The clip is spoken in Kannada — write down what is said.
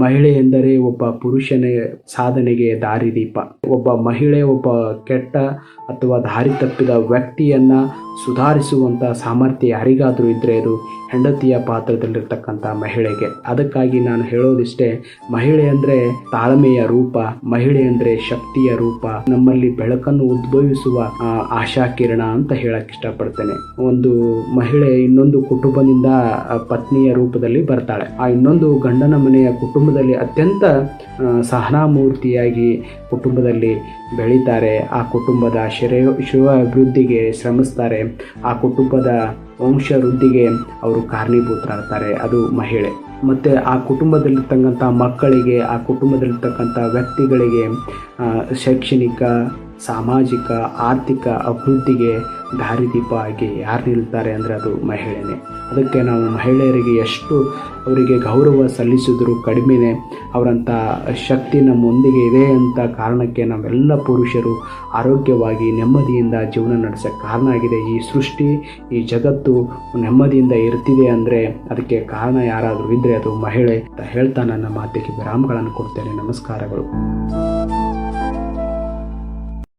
ಮಹಿಳೆ ಎಂದರೆ ಒಬ್ಬ ಪುರುಷನ ಸಾಧನೆಗೆ ದಾರಿದೀಪ. ಒಬ್ಬ ಮಹಿಳೆ ಒಬ್ಬ ಕೆಟ್ಟ ಅಥವಾ ದಾರಿ ತಪ್ಪಿದ ವ್ಯಕ್ತಿಯನ್ನ ಸುಧಾರಿಸುವಂತ ಸಾಮರ್ಥ್ಯ ಯಾರಿಗಾದರೂ ಇದ್ದರೆ ಅದು ಹೆಂಡತಿಯ ಪಾತ್ರದಲ್ಲಿರ್ತಕ್ಕಂಥ ಮಹಿಳೆಗೆ. ಅದಕ್ಕಾಗಿ ನಾನು ಹೇಳೋದಿಷ್ಟೇ, ಮಹಿಳೆ ಅಂದರೆ ತಾಳ್ಮೆಯ ರೂಪ, ಮಹಿಳೆ ಅಂದರೆ ಶಕ್ತಿಯ ರೂಪ, ನಮ್ಮಲ್ಲಿ ಬೆಳಕನ್ನು ಉದ್ಭವಿಸುವ ಆಶಾ ಕಿರಣ ಅಂತ ಹೇಳಕ್ಕೆ ಇಷ್ಟಪಡ್ತೇನೆ. ಒಂದು ಮಹಿಳೆ ಇನ್ನೊಂದು ಕುಟುಂಬದಿಂದ ಪತ್ನಿಯ ರೂಪದಲ್ಲಿ ಬರ್ತಾಳೆ. ಆ ಇನ್ನೊಂದು ಗಂಡನ ಮನೆಯ ಕುಟುಂಬದಲ್ಲಿ ಅತ್ಯಂತ ಸಹನಾಮೂರ್ತಿಯಾಗಿ ಕುಟುಂಬದಲ್ಲಿ ಬೆಳೀತಾರೆ. ಆ ಕುಟುಂಬದ ಶ್ರೇಯ ಶಿವ ಅಭಿವೃದ್ಧಿಗೆ ಶ್ರಮಿಸ್ತಾರೆ. ಆ ಕುಟುಂಬದ ವಂಶ ವೃದ್ಧಿಗೆ ಅವರು ಕಾರಣೀಭೂತರಾಗ್ತಾರೆ. ಅದು ಮಹಿಳೆ. ಮತ್ತು ಆ ಕುಟುಂಬದಲ್ಲಿರ್ತಕ್ಕಂಥ ಮಕ್ಕಳಿಗೆ, ಆ ಕುಟುಂಬದಲ್ಲಿರ್ತಕ್ಕಂಥ ವ್ಯಕ್ತಿಗಳಿಗೆ ಶೈಕ್ಷಣಿಕ, ಸಾಮಾಜಿಕ, ಆರ್ಥಿಕ ಅಭಿವೃದ್ಧಿಗೆ ದಾರಿದೀಪ ಆಗಿ ಯಾರು ನಿಲ್ತಾರೆ ಅಂದರೆ ಅದು ಮಹಿಳೆಯೇ ಅದಕ್ಕೆ ನಾವು ಮಹಿಳೆಯರಿಗೆ ಎಷ್ಟು ಅವರಿಗೆ ಗೌರವ ಸಲ್ಲಿಸಿದರೂ ಕಡಿಮೆನೇ ಅವರಂಥ ಶಕ್ತಿ ನಮ್ಮೊಂದಿಗೆ ಇದೆ ಅಂತ ಕಾರಣಕ್ಕೆ ನಾವೆಲ್ಲ ಪುರುಷರು ಆರೋಗ್ಯವಾಗಿ ನೆಮ್ಮದಿಯಿಂದ ಜೀವನ ನಡೆಸೋಕ್ಕೆ ಕಾರಣ ಆಗಿದೆ ಈ ಸೃಷ್ಟಿ, ಈ ಜಗತ್ತು. ನೆಮ್ಮದಿಯಿಂದ ಇರ್ತಿದೆ ಅಂದರೆ ಅದಕ್ಕೆ ಕಾರಣ ಯಾರಾದರೂ ಇದ್ದರೆ ಅದು ಮಹಿಳೆ ಅಂತ ಹೇಳ್ತಾ ನನ್ನ ಮಾತಿಗೆ ವಿರಾಮಗಳನ್ನು ಕೊಡ್ತೇನೆ. ನಮಸ್ಕಾರಗಳು.